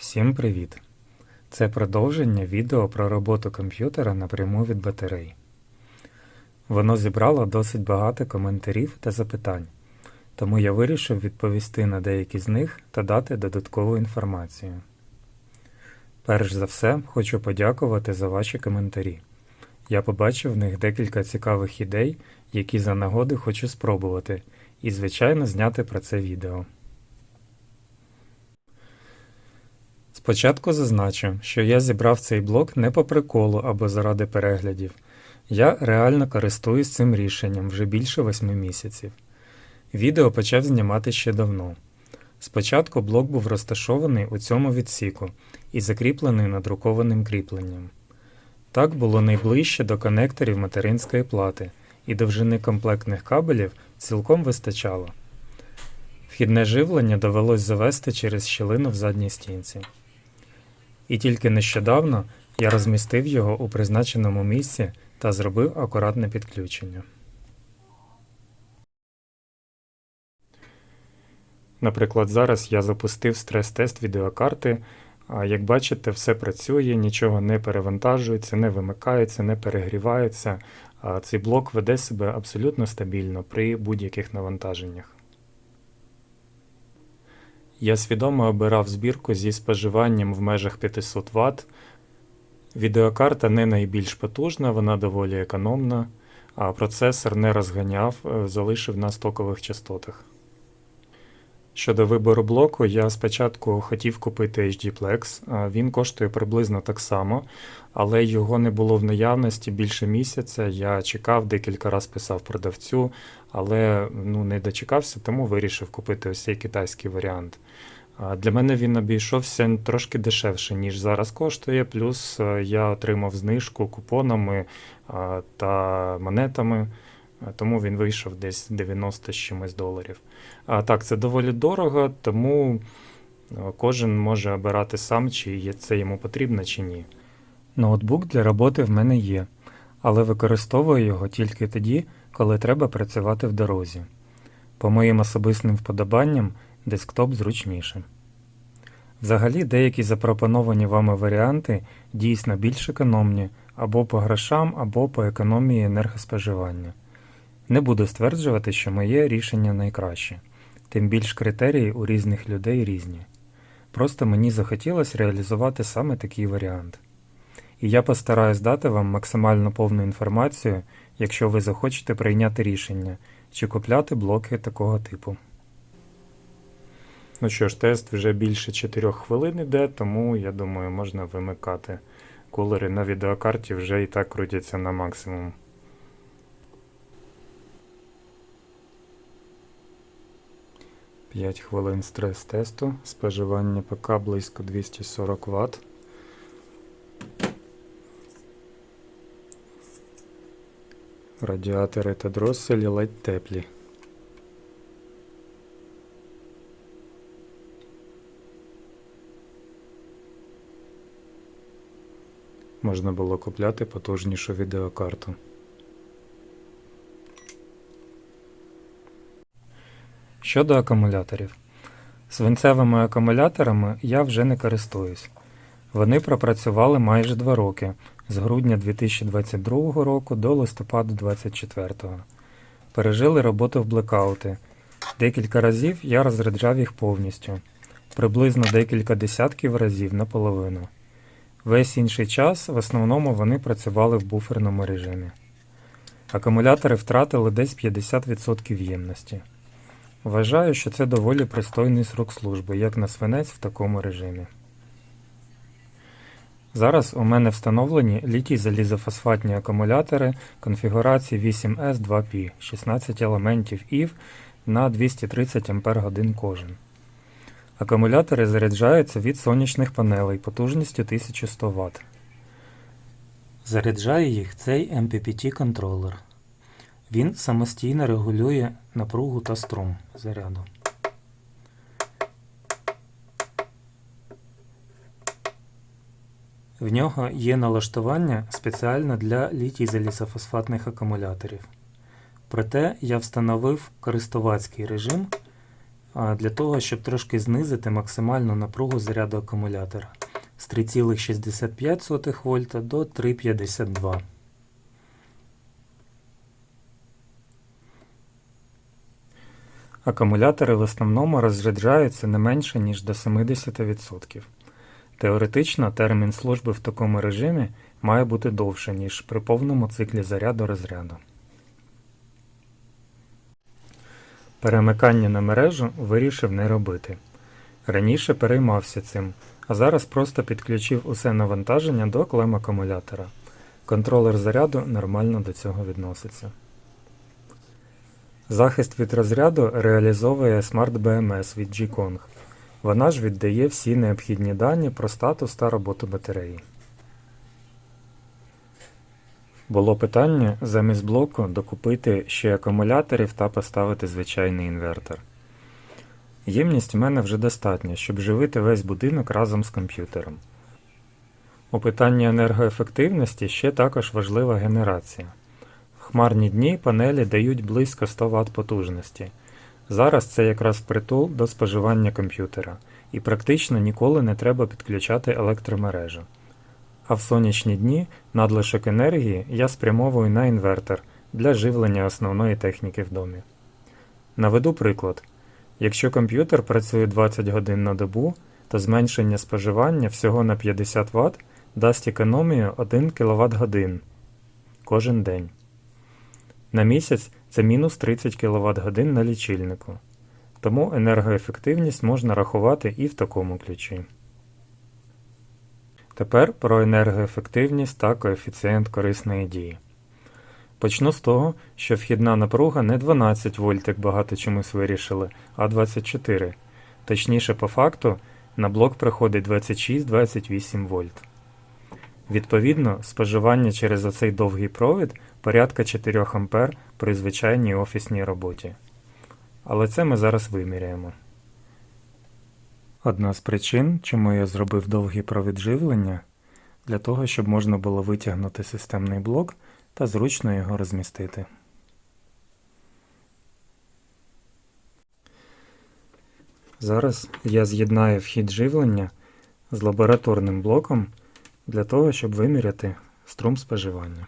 Всім привіт! Це продовження відео про роботу комп'ютера напряму від батарей. Воно зібрало досить багато коментарів та запитань, тому я вирішив відповісти на деякі з них та дати додаткову інформацію. Перш за все, хочу подякувати за ваші коментарі. Я побачив в них декілька цікавих ідей, які за нагоди хочу спробувати, і, звичайно, зняти про це відео. Спочатку зазначу, що я зібрав цей блок не по приколу або заради переглядів. Я реально користуюсь цим рішенням вже більше восьми місяців. Відео почав знімати ще давно. Спочатку блок був розташований у цьому відсіку і закріплений надрукованим кріпленням. Так було найближче до конекторів материнської плати, і довжини комплектних кабелів цілком вистачало. Вхідне живлення довелось завести через щілину в задній стінці. І тільки нещодавно я розмістив його у призначеному місці та зробив акуратне підключення. Наприклад, зараз я запустив стрес-тест відеокарти. А як бачите, все працює, нічого не перевантажується, не вимикається, не перегрівається. Цей блок веде себе абсолютно стабільно при будь-яких навантаженнях. Я свідомо обирав збірку зі споживанням в межах 500 Вт. Відеокарта не найбільш потужна, вона доволі економна, а процесор не розганяв, е, залишив на стокових частотах. Щодо вибору блоку, я спочатку хотів купити HDPlex, а він коштує приблизно так само, але його не було в наявності більше місяця. Я чекав, декілька разів писав продавцю, але ну, не дочекався, тому вирішив купити ось цей китайський варіант. Для мене він обійшовся трошки дешевше, ніж зараз коштує, плюс е, я отримав знижку купонами та монетами, тому він вийшов десь 90 з чимось доларів. А так, це доволі дорого, тому е, кожен може обирати сам, чи це йому потрібно, чи ні. Ноутбук для роботи в мене є, але використовую його тільки тоді, коли треба працювати в дорозі. По моїм особистим вподобанням, десктоп зручніше. Взагалі, деякі запропоновані вами варіанти дійсно більш економні або по грошам, або по економії енергоспоживання. Не буду стверджувати, що моє рішення найкраще, тим більш критерії у різних людей різні. Просто мені захотілося реалізувати саме такий варіант. І я постараюсь дати вам максимально повну інформацію, якщо ви захочете прийняти рішення, чи купляти блоки такого типу. Ну що ж, тест вже більше 4 хвилин іде, тому я думаю, можна вимикати. Кулери на відеокарті вже і так крутяться на максимум. П'ять хвилин стрес-тесту. Споживання ПК близько 240 Вт. Радіатори та дроселі ледь теплі. Можна було купляти потужнішу відеокарту. Щодо акумуляторів. Свинцевими акумуляторами я вже не користуюсь. Вони пропрацювали майже 2 роки з грудня 2022 року до листопаду 2024. Пережили роботу в блекаути. Декілька разів я розряджав їх повністю, приблизно декілька десятків разів наполовину. Весь інший час в основному вони працювали в буферному режимі. Акумулятори втратили десь 50% ємності. Вважаю, що це доволі пристойний срок служби, як на свинець в такому режимі. Зараз у мене встановлені літій залізофосфатні акумулятори конфігурації 8S2P 16 елементів ІВ на 230 Ах кожен. Акумулятори заряджаються від сонячних панелей потужністю 1100 Вт. Заряджає їх цей MPPT контролер. Він самостійно регулює напругу та струм заряду. В нього є налаштування спеціально для літій залізофосфатних акумуляторів. Проте я встановив користувацький режим, для того, щоб трошки знизити максимальну напругу заряду акумулятора з 3,65 вольта до 3,52. Акумулятори в основному розряджаються не менше, ніж до 70%. Теоретично термін служби в такому режимі має бути довше, ніж при повному циклі заряду розряду. Перемикання на мережу вирішив не робити. Раніше переймався цим, а зараз просто підключив усе навантаження до клем акумулятора. Контролер заряду нормально до цього відноситься. Захист від розряду реалізовує Smart BMS від G-Kong. Вона ж віддає всі необхідні дані про статус та роботу батареї. Було питання замість блоку докупити ще акумуляторів та поставити звичайний інвертор. Ємність в мене вже достатня, щоб живити весь будинок разом з комп'ютером. У питанні енергоефективності ще також важлива генерація. Хмарні дні панелі дають близько 100 Вт потужності. Зараз це якраз притул до споживання комп'ютера, і практично ніколи не треба підключати електромережу. А в сонячні дні надлишок енергії я спрямовую на інвертор для живлення основної техніки в домі. Наведу приклад. Якщо комп'ютер працює 20 годин на добу, то зменшення споживання всього на 50 Вт дасть економію 1 кВт годин кожен день. На місяць це мінус 30 кВт годин на лічильнику. Тому енергоефективність можна рахувати і в такому ключі. Тепер про енергоефективність та коефіцієнт корисної дії. Почну з того, що вхідна напруга не 12 вольт, як багато чомусь вирішили, а 24. Точніше, по факту, на блок приходить 26-28 вольт. Відповідно, споживання через оцей довгий провід порядка 4 А при звичайній офісній роботі. Але це ми зараз виміряємо. Одна з причин, чому я зробив довгий провід живлення, для того, щоб можна було витягнути системний блок та зручно його розмістити. Зараз я з'єднаю вхід живлення з лабораторним блоком для того, щоб виміряти струм споживання.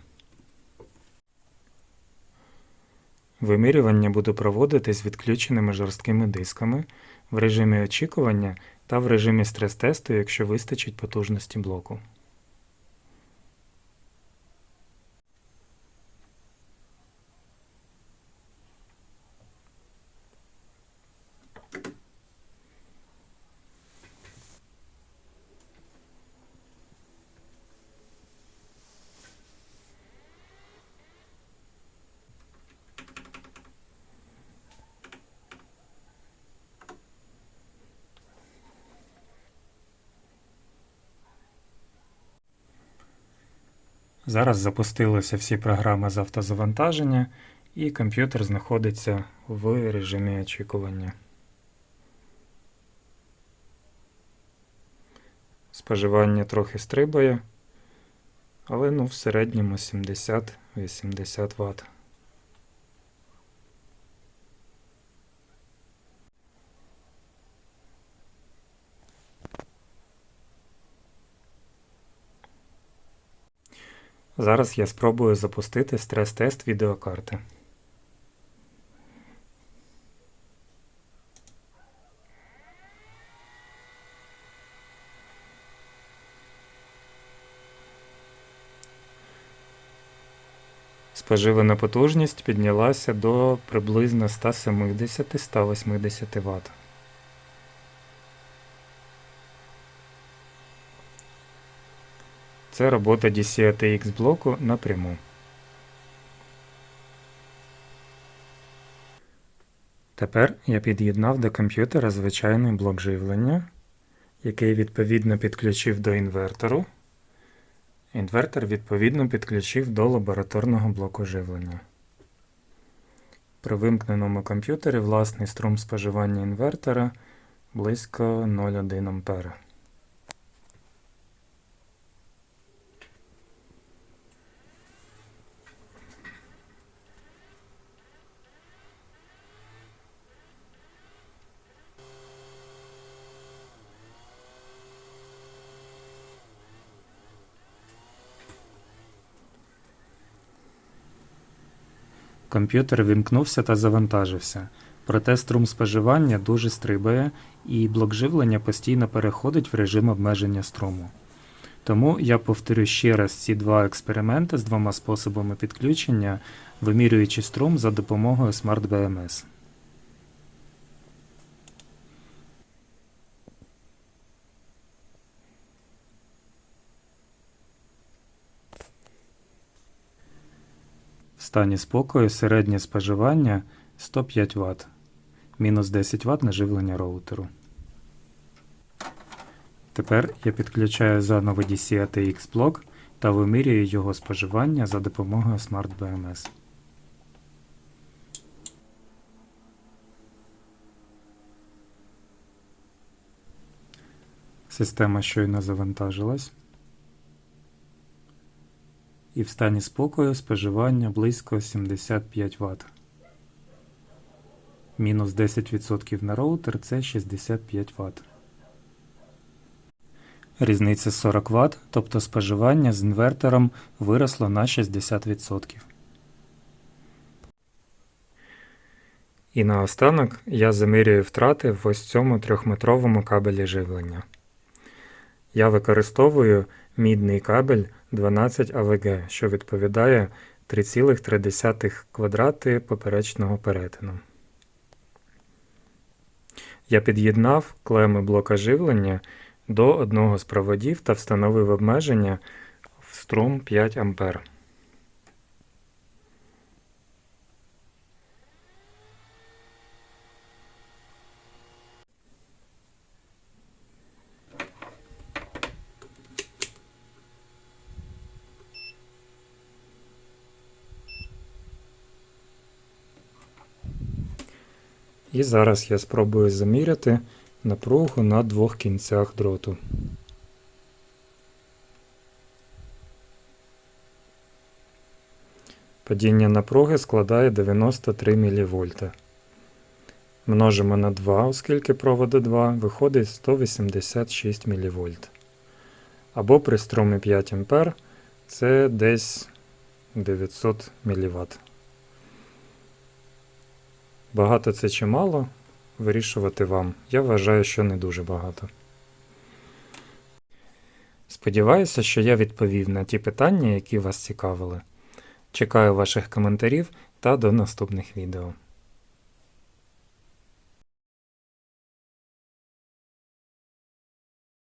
Вимірювання буду проводити з відключеними жорсткими дисками в режимі очікування та в режимі стрес-тесту, якщо вистачить потужності блоку. Зараз запустилися всі програми з автозавантаження, і комп'ютер знаходиться в режимі очікування. Споживання трохи стрибає, але ну, в середньому 70-80 Вт. Зараз я спробую запустити стрес-тест відеокарти. Споживана потужність піднялася до приблизно 170-180 Вт. Це робота DC-ATX блоку напряму. Тепер я під'єднав до комп'ютера звичайний блок живлення, який відповідно підключив до інвертору. Інвертор відповідно підключив до лабораторного блоку живлення. При вимкненому комп'ютері власний струм споживання інвертора близько 0,1 А. Комп'ютер вімкнувся та завантажився. Проте струм споживання дуже стрибає, і блок живлення постійно переходить в режим обмеження струму. Тому я повторю ще раз ці два експерименти з двома способами підключення, вимірюючи струм за допомогою Smart BMS. В стані спокою середнє споживання 105 Вт, мінус 10 Вт на живлення роутеру. Тепер я підключаю заново DC ATX блок та вимірюю його споживання за допомогою Smart BMS. Система щойно завантажилась. І в стані спокою споживання близько 75 Вт. Мінус 10% на роутер це 65 Вт. Різниця 40 Вт, тобто споживання з інвертором виросло на 60%. І наостанок я замірюю втрати в ось цьому трьохметровому кабелі живлення. Я використовую мідний кабель 12 АВГ, що відповідає 3,3 квадрати поперечного перетину. Я під'єднав клеми блока живлення до одного з проводів та встановив обмеження в струм 5 А. І зараз я спробую заміряти напругу на двох кінцях дроту. Падіння напруги складає 93 мВ. Множимо на 2, оскільки проводу 2, виходить 186 мВ. Або при струмі 5 А це десь 900 мВт. Багато це чи мало? Вирішувати вам. Я вважаю, що не дуже багато. Сподіваюся, що я відповів на ті питання, які вас цікавили. Чекаю ваших коментарів та до наступних відео.